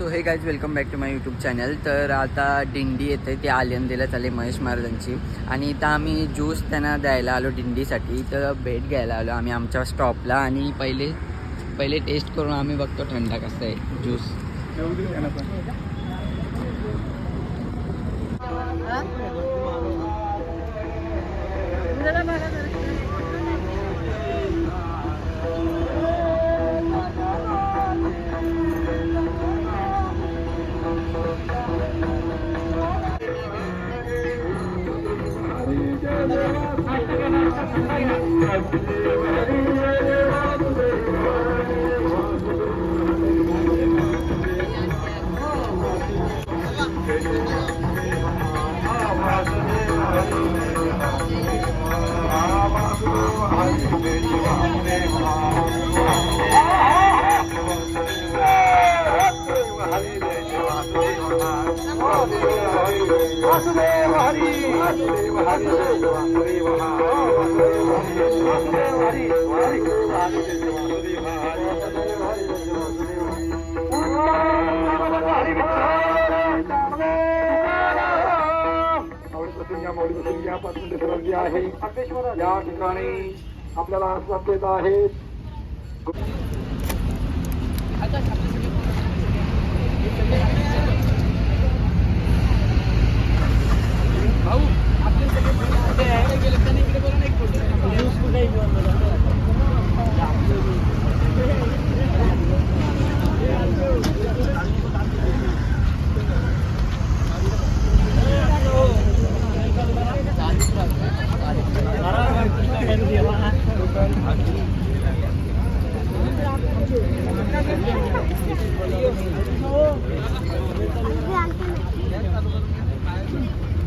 So hey guys welcome back to my YouTube channel तर आता दिंडी येते ती आलिंदीला चाले महेश महाराजांची. आणि इथं आम्ही ज्यूस त्यांना द्यायला आलो दिंडीसाठी. तर भेट घ्यायला आलो आम्ही आमच्या स्टॉपला आणि पहिले पहिले टेस्ट करून आम्ही बघतो थंडा कसं आहे ज्यूस Hallelujah. वासुदेव हरी. वासुदेव हरी वासुदेव हरी वासुदेव हरी आहे या ठिकाणी आपल्याला आश्वास देत आहेत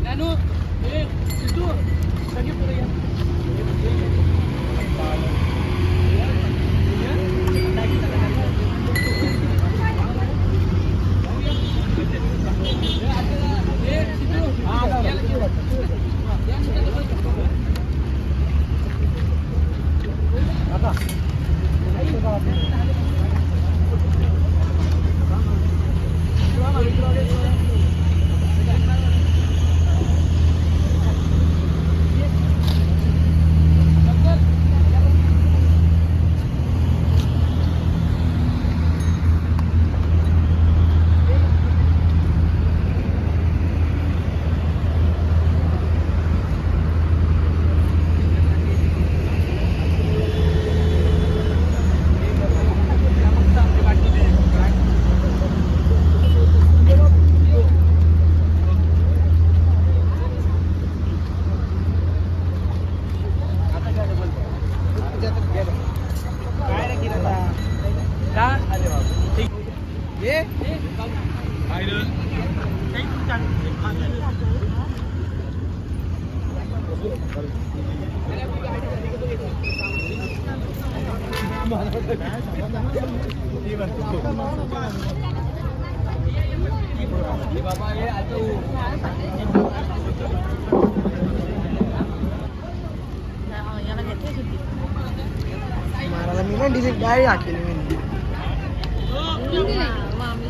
नानू हे सिद्धू सगळी पुढे या मला मी ना डिलीट डायरी टाकलेली मी.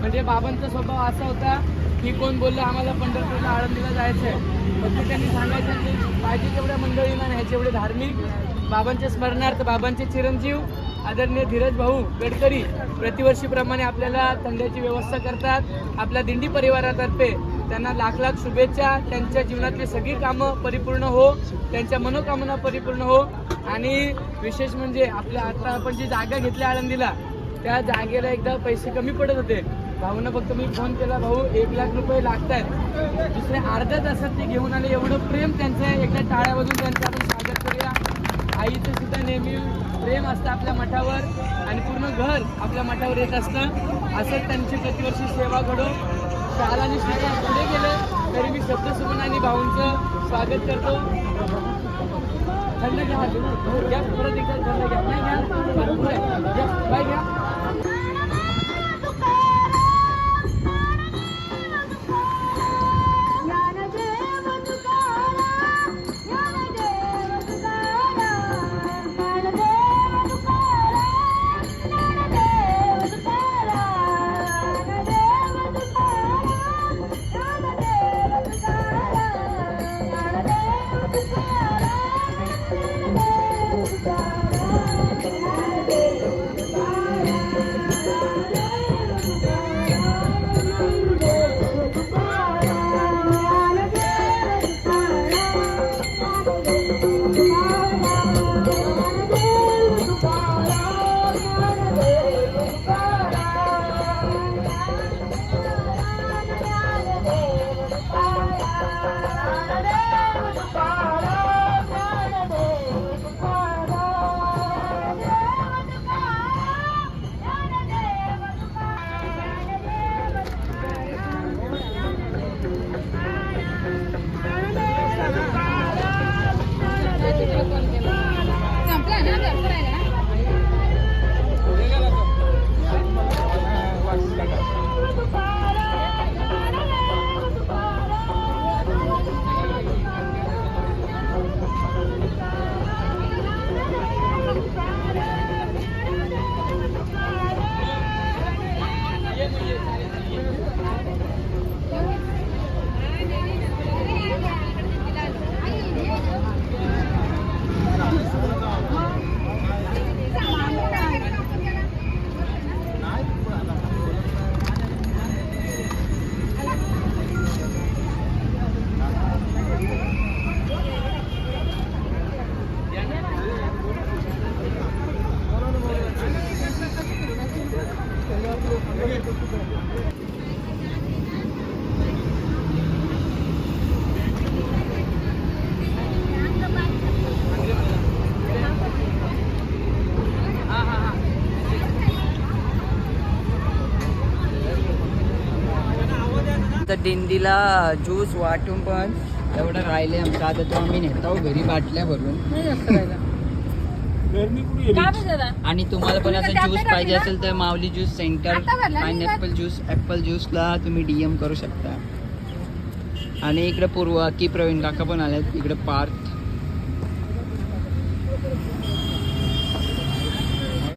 म्हणजे बाबांचा स्वभाव असा होता की कोण बोललं आम्हाला पंढरपूरला आळंदीला जायचं आहे फक्त त्यांनी सांगायचं की पाहिजे तेवढ्या मंडळींना न्यायचे एवढे धार्मिक. बाबांच्या स्मरणार्थ बाबांचे चिरंजीव. आदरणीय धीरज भाऊ गडकरी प्रतिवर्षीप्रमाणे आपल्याला थंड्याची व्यवस्था करतात. आपल्या दिंडी परिवारातर्फे त्यांना लाख लाख शुभेच्छा. त्यांच्या जीवनातली सगळी कामं परिपूर्ण हो. त्यांच्या मनोकामना परिपूर्ण हो. आणि विशेष म्हणजे आपल्या आता आपण जी जागा घेतल्या आळंदीला त्या जागेला एकदा पैसे कमी पडत होते. भाऊनं फक्त मी फोन केला भाऊ एक लाख रुपये लागत आहेत दुसरे अर्ध्या तासात ते घेऊन आले. एवढं प्रेम त्यांचं आहे. एकदा टाळ्या वाजून त्यांचं आपण स्वागत करूया. आईचं सुद्धा नेहमी प्रेम असतं आपल्या मठावर आणि पूर्ण घर आपल्या मठावर येत असतं. असंच त्यांची प्रतिवर्षी सेवा घडो. शाळा आणि श्रीकांत पुढे गेलं तरी मी शब्दसुमन आणि भाऊंचं स्वागत करतो. थंड घ्या. परत एकदा थंड घ्या. नाही घ्या. बाय. तर दिंडीला ज्यूस वाटून पण एवढं राहिले आमचं आता तो आम्ही नेताव घरी बाटल्या भरून. आणि तुम्हाला पण असं ज्यूस पाहिजे असेल तर Mauli juice centre pineapple juice apple ज्यूसला तुम्ही डी एम करू शकता. आणि इकडे पूर्व की प्रवीण काका पण आलेत. इकडे पार्थ.